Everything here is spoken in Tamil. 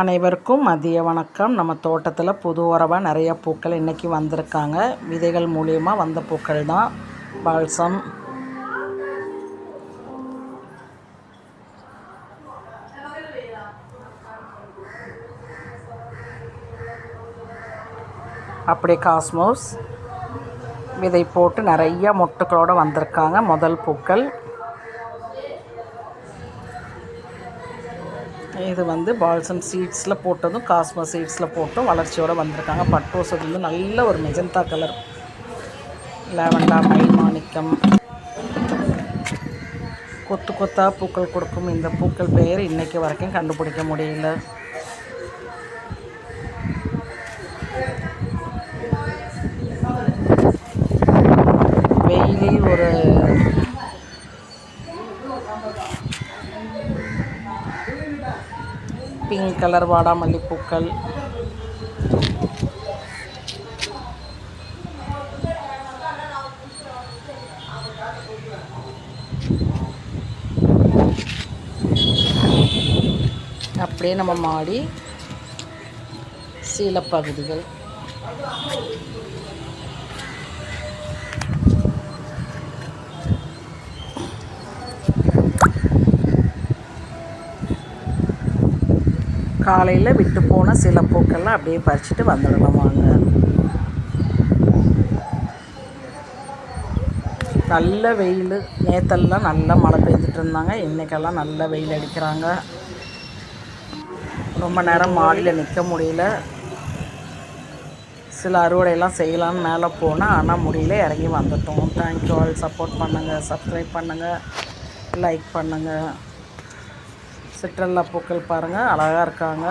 அனைவருக்கும் மதிய வணக்கம். நம்ம தோட்டத்தில் புது உரவாக நிறைய பூக்கள் இன்றைக்கி வந்திருக்காங்க. விதைகள் மூலியமாக வந்த பூக்கள் தான் பால்சம். அப்படியே காஸ்மோஸ். விதை போட்டு நிறைய மொட்டுக்களோடு வந்திருக்காங்க. முதல் பூக்கள். இது வந்து பால்சம் சீட்ஸில் போட்டதும் காஸ்மோ சீட்ஸில் போட்டும் வளர்ச்சியோடு வந்திருக்காங்க. பட்ரோஸ் வந்து நல்ல ஒரு மெஜந்தா கலர். லேவண்டா மயில் மாணிக்கம் கொத்து கொத்தா பூக்கள் கொடுக்கும். இந்த பூக்கள் பெயர் இன்றைக்கு வரைக்கும் கண்டுபிடிக்க முடியல. வெயிலில் ஒரு பிங்க் கலர் வாடாமல்லி பூக்கள் அப்படியே நம்ம மாடி சீலப்பகுதிகள். காலையில் விட்டு போன சில பூக்கள்லாம் அப்படியே பறிச்சுட்டு வந்துடலாம் வாங்க. நல்ல வெயில். நேத்தெல்லாம் நல்லா மழை பெஞ்சிட்டு இருந்தாங்க. இன்றைக்கெல்லாம் நல்ல வெயில் அடிக்கிறாங்க. ரொம்ப நேரம் மாடியில் நிற்க முடியல. சில அறுவடையெல்லாம் செய்யலான்னு மேலே போனால் ஆனால் முடியல. இறங்கி வந்துட்டோம். தேங்க்யூ ஆல் சப்போர்ட் பண்ணுங்கள் சப்ஸ்கிரைப் பண்ணுங்கள் லைக் பண்ணுங்கள் சிற்றல்லா பூக்கள் பாருங்கள் அழகாக இருக்காங்க.